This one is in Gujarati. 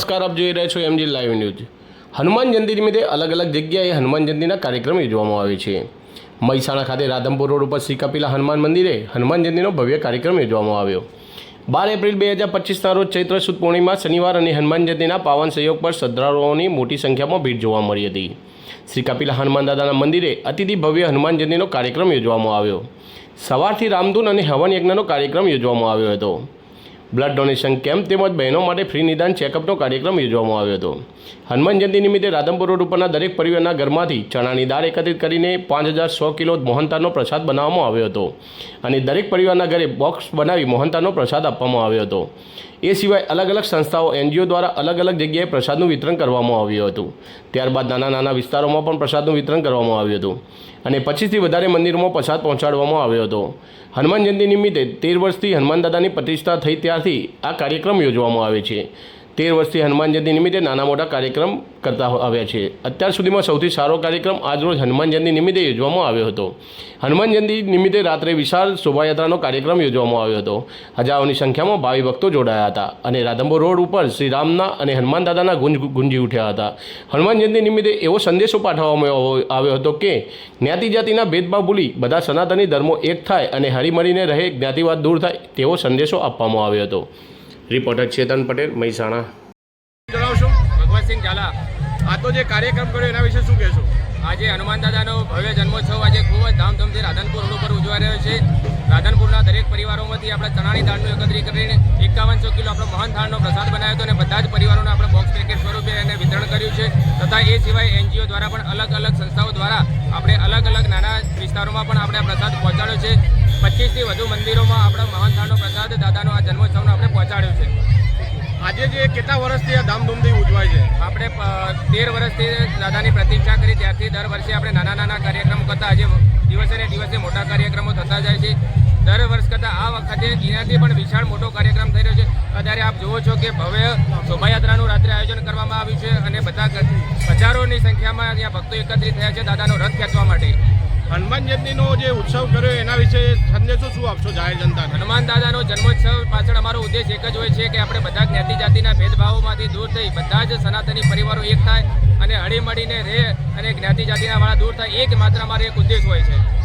નમસ્કાર, આપ જોઈ રહ્યા છો MG live news Hanuman Jayanti નિમિત્તે અલગ અલગ જગ્યાએ હનુમાન જયંતિના કાર્યક્રમ યોજવામાં આવે છે. મહેસાણા ખાતે રાધમપુર રોડ ઉપર શ્રી કપિલા હનુમાન મંદિરે હનુમાન જયંતિનો ભવ્ય કાર્યક્રમ યોજવામાં આવ્યો. બાર એપ્રિલ બે હજાર પચીસના રોજ ચૈત્ર સુદ પૂર્ણિમા શનિવાર અને હનુમાન જયંતિના પાવન સહયોગ પર શ્રદ્ધાળુઓની મોટી સંખ્યામાં ભીડ જોવા મળી હતી. શ્રી કપિલા હનુમાન દાદાના મંદિરે અતિથિ ભવ્ય હનુમાન જયંતિનો કાર્યક્રમ યોજવામાં આવ્યો. સવારથી રામધૂન અને હવન યજ્ઞનો કાર્યક્રમ યોજવામાં આવ્યો હતો. બ્લડ ડોનેશન કેમ્પ તેમજ બહેનો માટે ફ્રી નિદાન ચેકઅપનો કાર્યક્રમ યોજવામાં આવ્યો હતો. હનુમાન જયંતિ નિમિત્તે રાધનપુર રોડ ઉપરના દરેક પરિવારના ઘરમાંથી ચણાની દાળ એકત્રિત કરીને પાંચ હજાર સો કિલો મોહનતાનો પ્રસાદ બનાવવામાં આવ્યો હતો. અને દરેક પરિવારના ઘરે બોક્સ બનાવી મોહનતાનો પ્રસાદ આપવામાં આવ્યો હતો. એ સિવાય અલગ અલગ સંસ્થાઓ, એનજીઓ દ્વારા અલગ અલગ જગ્યાએ પ્રસાદનું વિતરણ કરવામાં આવ્યું હતું. ત્યારબાદ નાના નાના વિસ્તારોમાં પણ પ્રસાદનું વિતરણ કરવામાં આવ્યું હતું. અને પચીસથી વધારે મંદિરોમાં પ્રસાદ પહોંચાડવામાં આવ્યો હતો. હનુમાન જયંતિ નિમિત્તે તેર વર્ષથી હનુમાન દાદાની પ્રતિષ્ઠા થઈ ત્યારથી આ કાર્યક્રમ યોજવામાં આવે છે. તેર વર્ષથી હનુમાન જયંતિ નિમિત્તે નાના મોટા કાર્યક્રમ કરતા આવ્યા છે. અત્યાર સુધીમાં સૌથી સારો કાર્યક્રમ આજરોજ હનુમાન જયંતિ નિમિત્તે યોજવામાં આવ્યો હતો. હનુમાન જયંતિ નિમિત્તે રાત્રે વિશાળ શોભાયાત્રાનો કાર્યક્રમ યોજવામાં આવ્યો હતો. હજારોની સંખ્યામાં ભાવિ ભક્તો જોડાયા હતા અને રાધંબો રોડ ઉપર શ્રી રામના અને હનુમાન દાદાના ગુંજ ગુંજી ઉઠ્યા હતા. હનુમાન જયંતિ નિમિત્તે એવો સંદેશો પાઠવવામાં આવ્યો- હતો કે, જ્ઞાતિ જાતિના ભેદભાવ ભૂલી બધા સનાતની ધર્મો એક થાય અને હળીમળીને રહે જ્ઞાતિવાદ દૂર થાય તેવો સંદેશો આપવામાં આવ્યો હતો. રિપોર્ટર ચેતન પટેલ મહેસાણા જણાવશો? ભગવતસિંહ ઝાલા, આ તો જે કાર્યક્રમ કર્યો એના વિશે શું કહેશો? આજે હનુમાન દાદાનો ભવ્ય જન્મોત્સવ આજે ખૂબ જ ધામધૂમથી રાધનપુર ઉપર ઉજવાઈ રહ્યો છે. રાધનપુરના દરેક પરિવારોમાંથી આપણે ચણાની દાળનું એકત્રિત કરીને એકાવનસો કિલો આપણો મહાન થાળનો પ્રસાદ બનાવ્યો હતો અને બધા જ પરિવારોને આપણે બોક્સ પેકેટ સ્વરૂપે એને વિતરણ કર્યું છે. તથા એ સિવાય એનજીઓ દ્વારા પણ અલગ અલગ સંસ્થાઓ દ્વારા આપણે અલગ અલગ નાના વિસ્તારોમાં પણ આપણે પ્રસાદ પહોંચાડ્યો છે. પચીસથી વધુ મંદિરોમાં આપણા મહાન થાળનો પ્રસાદ દાદાનો આ જન્મોત્સવનો આપણે આજે જે કેટલા વર્ષથી આ ધામધૂમથી ઉજવાય છે? આપણે તેર વર્ષથી દાદાની પ્રતીક્ષા કરી, ત્યારથી દર વર્ષે આપણે નાના નાના કાર્યક્રમો કરતા, આજે દિવસે ને દિવસે મોટા કાર્યક્રમો થતા જાય છે. દર વર્ષ કરતાં આ વખતે એનાથી પણ વિશાળ મોટો કાર્યક્રમ થઈ રહ્યો છે. અત્યારે આપ જુઓ છો કે ભવ્ય શોભાયાત્રાનું રાત્રે આયોજન કરવામાં આવ્યું છે અને બધા હજારોની સંખ્યામાં અહીંયા ભક્તો એકત્રિત થયા છે દાદાનો રથ ખેંચવા માટે. હનુમાન જયંતિનો જે ઉત્સવ કર્યો એના વિશે સંદેશો શું આપશો જાહેર જનતાને? હનુમાન દાદાનો જન્મોત્સવ પાછળ અમારો ઉદ્દેશ એક જ હોય છે કે આપણે બધા જ્ઞાતિ જાતિના ભેદભાવોમાંથી દૂર થઈ બધા જ સનાતની પરિવારો એક થાય અને હળીમળીને રહે અને જ્ઞાતિ જાતિના વાળા દૂર થાય. એક માત્ર અમારો એક ઉદ્દેશ હોય છે.